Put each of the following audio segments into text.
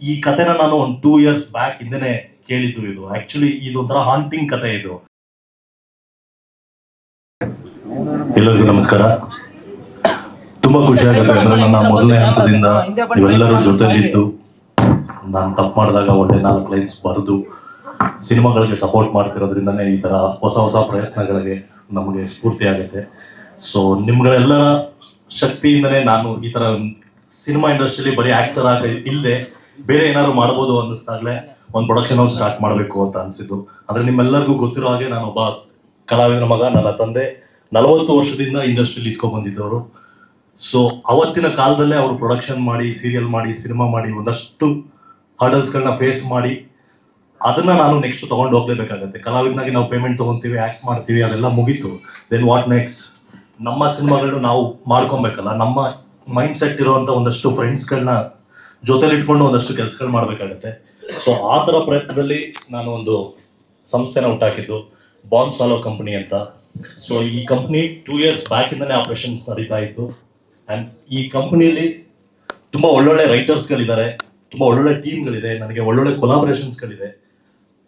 ಈ ಕಥೆನ ನಾನು ಒಂದು ಟೂ ಇಯರ್ಸ್ ಬ್ಯಾಕ್ ಹಿಂದೆನೆ ಕೇಳಿದ್ದು ಇದು. ಆಕ್ಚುಲಿ ಇದು ಒಂಥರ ಹಾಂಟಿಂಗ್ ಕತೆ ಇದು. ಎಲ್ಲರಿಗೂ ನಮಸ್ಕಾರ. ತುಂಬಾ ಖುಷಿ ಆಗುತ್ತೆ ಅಂದ್ರೆ ನನ್ನ ಮೊದಲನೇ ಹಂತದಿಂದ ನೀವೆಲ್ಲರೂ ಜೊತೆಲಿದ್ದು ನಾನು ತಪ್ಪು ಮಾಡಿದಾಗ ಒಳ್ಳೆ ನಾಲ್ಕು ಲೈನ್ಸ್ ಬರೆದು ಸಿನಿಮಾಗಳಿಗೆ ಸಪೋರ್ಟ್ ಮಾಡ್ತಿರೋದ್ರಿಂದನೇ ಈ ತರ ಹೊಸ ಹೊಸ ಪ್ರಯತ್ನಗಳಿಗೆ ನಮಗೆ ಸ್ಫೂರ್ತಿ ಆಗುತ್ತೆ. ಸೊ ನಿಮ್ಗಳೆಲ್ಲರ ಶಕ್ತಿಯಿಂದನೇ ನಾನು ಈ ತರ ಸಿನಿಮಾ ಇಂಡಸ್ಟ್ರಿಯಲ್ಲಿ ಬರೀ ಆಕ್ಟರ್ ಆಗ ಇಲ್ಲದೆ ಬೇರೆ ಏನಾದ್ರು ಮಾಡ್ಬೋದು ಅನ್ನಿಸ್ದಾಗಲೇ ಒಂದು ಪ್ರೊಡಕ್ಷನ್ ಹೌಸ್ ಸ್ಟಾರ್ಟ್ ಮಾಡಬೇಕು ಅಂತ ಅನ್ಸಿದ್ದು. ಆದರೆ ನಿಮ್ಮೆಲ್ಲರಿಗೂ ಗೊತ್ತಿರೋ ಹಾಗೆ ನಾನು ಒಬ್ಬ ಕಲಾವಿದನ ಮಗ, ನನ್ನ ತಂದೆ. ನಲವತ್ತು ವರ್ಷದಿಂದ ಇಂಡಸ್ಟ್ರಿಯಲ್ಲಿ ಇಟ್ಕೊಂಡ್ ಬಂದಿದ್ದವರು. ಸೊ ಅವತ್ತಿನ ಕಾಲದಲ್ಲೇ ಅವರು ಪ್ರೊಡಕ್ಷನ್ ಮಾಡಿ ಸೀರಿಯಲ್ ಮಾಡಿ ಸಿನಿಮಾ ಮಾಡಿ ಒಂದಷ್ಟು ಹರ್ಡಲ್ಸ್ಗಳನ್ನ ಫೇಸ್ ಮಾಡಿ, ಅದನ್ನ ನಾನು ನೆಕ್ಸ್ಟ್ ತಗೊಂಡು ಹೋಗ್ಲೇಬೇಕಾಗತ್ತೆ. ಕಲಾವಿದನಾಗಿ ನಾವು ಪೇಮೆಂಟ್ ತಗೊಂತೀವಿ ಆಕ್ಟ್ ಮಾಡ್ತೀವಿ, ಅದೆಲ್ಲ ಮುಗೀತು. ದೆನ್ ವಾಟ್ ನೆಕ್ಸ್ಟ್ ನಮ್ಮ ಸಿನಿಮಾಗಳು ನಾವು ಮಾಡ್ಕೊಬೇಕಲ್ಲ. ನಮ್ಮ ಮೈಂಡ್ ಸೆಟ್ ಇರುವಂತ ಒಂದಷ್ಟು ಫ್ರೆಂಡ್ಸ್ಗಳನ್ನ ಜೊತೆಲಿ ಇಟ್ಕೊಂಡು ಒಂದಷ್ಟು ಕೆಲಸಗಳು ಮಾಡಬೇಕಾಗತ್ತೆ. ಸೊ ಆ ಥರ ಪ್ರಯತ್ನದಲ್ಲಿ ನಾನು ಒಂದು ಸಂಸ್ಥೆನ ಹುಟ್ಟಾಕಿದ್ದು ಬಾಂಬ್ ಸಾಲೋ ಕಂಪನಿ ಅಂತ. ಸೊ ಈ ಕಂಪ್ನಿ ಟೂ ಇಯರ್ಸ್ ಬ್ಯಾಕ್ ಇಂದನೇ ಆಪರೇಷನ್ಸ್ ನಡೀತಾ ಇತ್ತು. ಅಂಡ್ ಈ ಕಂಪ್ನಿಯಲ್ಲಿ ತುಂಬಾ ಒಳ್ಳೊಳ್ಳೆ ರೈಟರ್ಸ್ಗಳಿದ್ದಾರೆ ತುಂಬಾ ಒಳ್ಳೊಳ್ಳೆ ಟೀಮ್ಗಳಿದೆ ನನಗೆ ಒಳ್ಳೊಳ್ಳೆ ಕೊಲಾಬ್ರೇಷನ್ಸ್ಗಳಿದೆ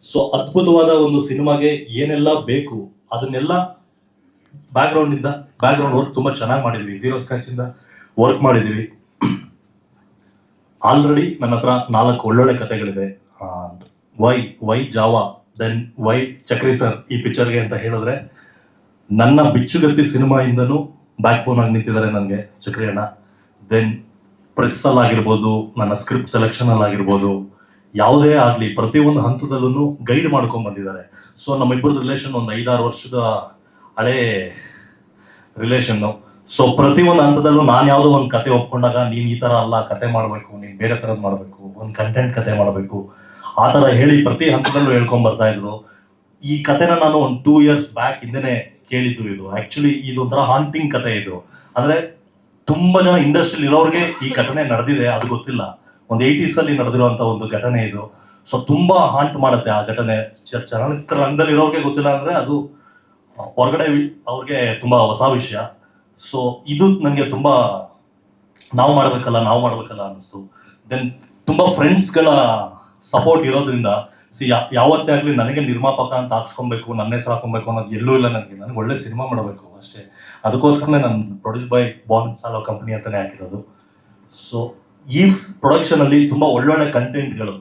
ಸೊ ಅದ್ಭುತವಾದ ಒಂದು ಸಿನಿಮಾಗೆ ಏನೆಲ್ಲ ಬೇಕು, ಅದನ್ನೆಲ್ಲ ಬ್ಯಾಕ್ಗ್ರೌಂಡ್ ಇಂದ ಬ್ಯಾಕ್ಗ್ರೌಂಡ್ ವರ್ಕ್ ತುಂಬಾ ಚೆನ್ನಾಗಿ ಮಾಡಿದ್ವಿ. ಜೀರೋ ಸ್ಕ್ರಾಚಿಂದ ವರ್ಕ್ ಮಾಡಿದೀವಿ. ಆಲ್ರೆಡಿ ನನ್ನ ಹತ್ರ ನಾಲ್ಕು ಒಳ್ಳೊಳ್ಳೆ ಕಥೆಗಳಿದೆ ವೈ ವೈ ಜಾವಾ ದೆನ್ ವೈ ಚಕ್ರಿ ಸರ್ ಈ ಪಿಕ್ಚರ್ಗೆ ಅಂತ ಹೇಳಿದ್ರೆ, ನನ್ನ ಬಿಚ್ಚುಗತ್ತಿ ಸಿನಿಮಾಯಿಂದನೂ ಬ್ಯಾಕ್ ಬೋನ್ ಆಗಿ ನಿಂತಿದ್ದಾರೆ ನನಗೆ ಚಕ್ರಿ ಅಣ್ಣ. ದೆನ್ ಪ್ರೆಸ್ ಅಲ್ಲಿ ಆಗಿರ್ಬೋದು, ನನ್ನ ಸ್ಕ್ರಿಪ್ಟ್ ಸೆಲೆಕ್ಷನ್ ಅಲ್ಲಿ ಆಗಿರ್ಬೋದು, ಯಾವುದೇ ಆಗಲಿ ಪ್ರತಿಯೊಂದು ಹಂತದಲ್ಲೂ ಗೈಡ್ ಮಾಡ್ಕೊಂಡು ಬಂದಿದ್ದಾರೆ. ಸೊ ನಮ್ಮಿಬ್ಬರದ್ದು ರಿಲೇಷನ್ ಒಂದು ಐದಾರು ವರ್ಷದ ಹಳೇ ರಿಲೇಷನ್ನು ಸೊ ಪ್ರತಿ ಒಂದು ಹಂತದಲ್ಲೂ ನಾನು ಯಾವುದೋ ಒಂದು ಕತೆ ಒಪ್ಕೊಂಡಾಗ ನೀನ್ ಈ ತರ ಅಲ್ಲ, ಕತೆ ಮಾಡಬೇಕು, ನೀನ್ ಬೇರೆ ತರದ್ ಮಾಡಬೇಕು, ಒಂದು ಕಂಟೆಂಟ್ ಕತೆ ಮಾಡಬೇಕು. ಆ ತರ ಹೇಳಿ ಪ್ರತಿ ಹಂತದಲ್ಲೂ ಹೇಳ್ಕೊಂಡ್ ಬರ್ತಾ ಇದ್ರು. ಈ ಕತೆನ ನಾನು ಒಂದು ಟೂ ಇಯರ್ಸ್ ಬ್ಯಾಕ್ ಹಿಂದೆನೆ ಕೇಳಿದ್ದು ಇದು. ಆಕ್ಚುಲಿ ಇದು ಒಂಥರ ಹಾಂಟಿಂಗ್ ಕತೆ ಇದು. ಅಂದ್ರೆ ತುಂಬಾ ಜನ ಇಂಡಸ್ಟ್ರಿಯಲ್ಲಿ ಇರೋರಿಗೆ ಈ ಘಟನೆ ನಡೆದಿದೆ, ಅದು ಗೊತ್ತಿಲ್ಲ. ಒಂದು ಏಯ್ಟೀಸ್ ಅಲ್ಲಿ ನಡೆದಿರುವಂತ ಒಂದು ಘಟನೆ ಇದು. ಸೊ ತುಂಬಾ ಹಾಂಟ್ ಮಾಡುತ್ತೆ ಆ ಘಟನೆ. ಚಲನಚಿತ್ರ ರಂಗದಲ್ಲಿ ಇರೋರಿಗೆ ಗೊತ್ತಿಲ್ಲ ಅಂದ್ರೆ ಅದು ಹೊರಗಡೆ ಅವ್ರಿಗೆ ತುಂಬಾ ಹೊಸ ವಿಷಯ. ಸೊ ಇದು ನನಗೆ ತುಂಬ ನಾವು ಮಾಡಬೇಕಲ್ಲ ನಾವು ಮಾಡಬೇಕಲ್ಲ ಅನ್ನಿಸ್ತು. ದೆನ್ ತುಂಬ ಫ್ರೆಂಡ್ಸ್ಗಳ ಸಪೋರ್ಟ್ ಇರೋದ್ರಿಂದ ಸಿ ಯಾವತ್ತೇ ಆಗಲಿ ನನಗೆ ನಿರ್ಮಾಪಕ ಅಂತ ಹಾಕ್ಸ್ಕೊಬೇಕು, ನನ್ನ ಹೆಸರು ಹಾಕೊಬೇಕು ಅನ್ನೋದು ಎಲ್ಲೂ ಇಲ್ಲ ನನಗೆ ನನಗೆ ಒಳ್ಳೆ ಸಿನಿಮಾ ಮಾಡಬೇಕು ಅಷ್ಟೇ. ಅದಕ್ಕೋಸ್ಕರನೇ ನಾನು ಪ್ರೊಡ್ಯೂಸ್ ಬೈ ಬಾನ್ ಸಾಲೋ ಕಂಪನಿ ಅಂತಲೇ ಹಾಕಿರೋದು. ಸೊ ಈ ಪ್ರೊಡಕ್ಷನ್ ಅಲ್ಲಿ ತುಂಬಾ ಒಳ್ಳೊಳ್ಳೆ ಕಂಟೆಂಟ್ಗಳು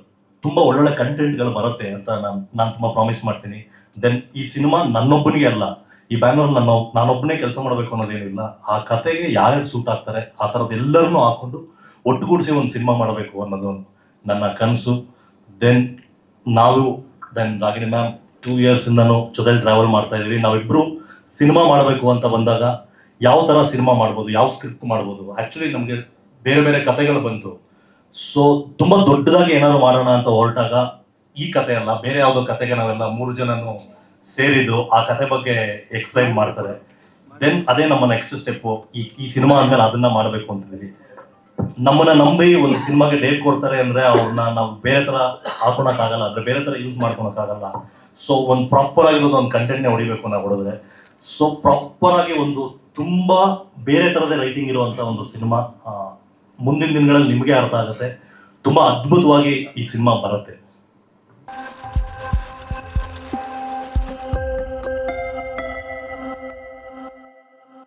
ತುಂಬ ಒಳ್ಳೊಳ್ಳೆ ಕಂಟೆಂಟ್ಗಳು ಬರುತ್ತೆ ಅಂತ ನಾನು ನಾನು ತುಂಬ ಪ್ರಾಮಿಸ್ ಮಾಡ್ತೀನಿ. ದೆನ್ ಈ ಸಿನಿಮಾ ನನ್ನೊಬ್ಬನಿಗೆ ಅಲ್ಲ ಈ ಬ್ಯಾನರ್ ನಾನು ನಾನೊಬ್ಬನೇ ಕೆಲಸ ಮಾಡಬೇಕು ಅನ್ನೋದೇನಿಲ್ಲ, ಆ ಕತೆಗೆ ಯಾರ್ಯಾರು ಸೂಟ್ ಆಗ್ತಾರೆ, ಆ ಥರದ್ದು ಎಲ್ಲರನ್ನೂ ಹಾಕೊಂಡು ಒಟ್ಟುಗೂಡಿಸಿ ಒಂದು ಸಿನಿಮಾ ಮಾಡಬೇಕು ಅನ್ನೋದು ನನ್ನ ಕನಸು. ದೆನ್ ನಾವು then Ragini ma'am two years ಇಂದನೂ ಜೊತೆಲಿ ಟ್ರಾವೆಲ್ ಮಾಡ್ತಾ ಇದೀವಿ ನಾವಿಬ್ಬರು ಸಿನಿಮಾ ಮಾಡಬೇಕು ಅಂತ ಬಂದಾಗ ಯಾವ ತರ ಸಿನಿಮಾ ಮಾಡ್ಬೋದು, ಯಾವ ಸ್ಕ್ರಿಪ್ಟ್ ಮಾಡ್ಬೋದು ಆ್ಯಕ್ಚುಲಿ ನಮಗೆ ಬೇರೆ ಬೇರೆ ಕತೆಗಳು ಬಂತು. ಸೊ ತುಂಬಾ ದೊಡ್ಡದಾಗಿ ಏನಾದ್ರು ಮಾಡೋಣ ಅಂತ ಹೊರಟಾಗ ಈ ಕತೆ ಅಲ್ಲ, ಬೇರೆ ಯಾವುದೋ ಕತೆಗೆ ನಾವೆಲ್ಲ ಮೂರು ಜನನು ಸೇರಿದ್ದು ಆ ಕಥೆ ಬಗ್ಗೆ ಎಕ್ಸ್ಪ್ಲೈನ್ ಮಾಡ್ತಾರೆ. ದೆನ್ ಅದೇ ನಮ್ಮ ನೆಕ್ಸ್ಟ್ ಸ್ಟೆಪ್ ಈ ಈ ಸಿನಿಮಾ ಅಂದ್ಮೇಲೆ ಅದನ್ನ ಮಾಡಬೇಕು ಅಂತಿದ್ದೀವಿ ನಮ್ಮನ್ನ ನಂಬಿ ಒಂದು ಸಿನಿಮಾಗೆ ಡೇಟ್ ಕೊಡ್ತಾರೆ ಅಂದ್ರೆ ಅವ್ರನ್ನ ನಾವು ಬೇರೆ ತರ ಹಾಕೊಳಕ್ ಆಗಲ್ಲ ಅಂದ್ರೆ ಬೇರೆ ತರ ಯೂಸ್ ಮಾಡ್ಕೊಳಕ್ ಆಗಲ್ಲ ಸೊ ಒಂದು ಪ್ರಾಪರ್ ಆಗಿರೋದು ಒಂದು ಕಂಟೆಂಟ್ನೇ ಹೊಡಿಬೇಕು ನಾವು ಹೊಡೆದ್ರೆ. ಸೊ ಪ್ರಾಪರ್ ಆಗಿ ಒಂದು ತುಂಬಾ ಬೇರೆ ತರದ ರೈಟಿಂಗ್ ಇರುವಂತ ಒಂದು ಸಿನಿಮಾ ಮುಂದಿನ ದಿನಗಳಲ್ಲಿ ನಿಮಗೆ ಅರ್ಥ ಆಗುತ್ತೆ. ತುಂಬಾ ಅದ್ಭುತವಾಗಿ ಈ ಸಿನಿಮಾ ಬರುತ್ತೆ.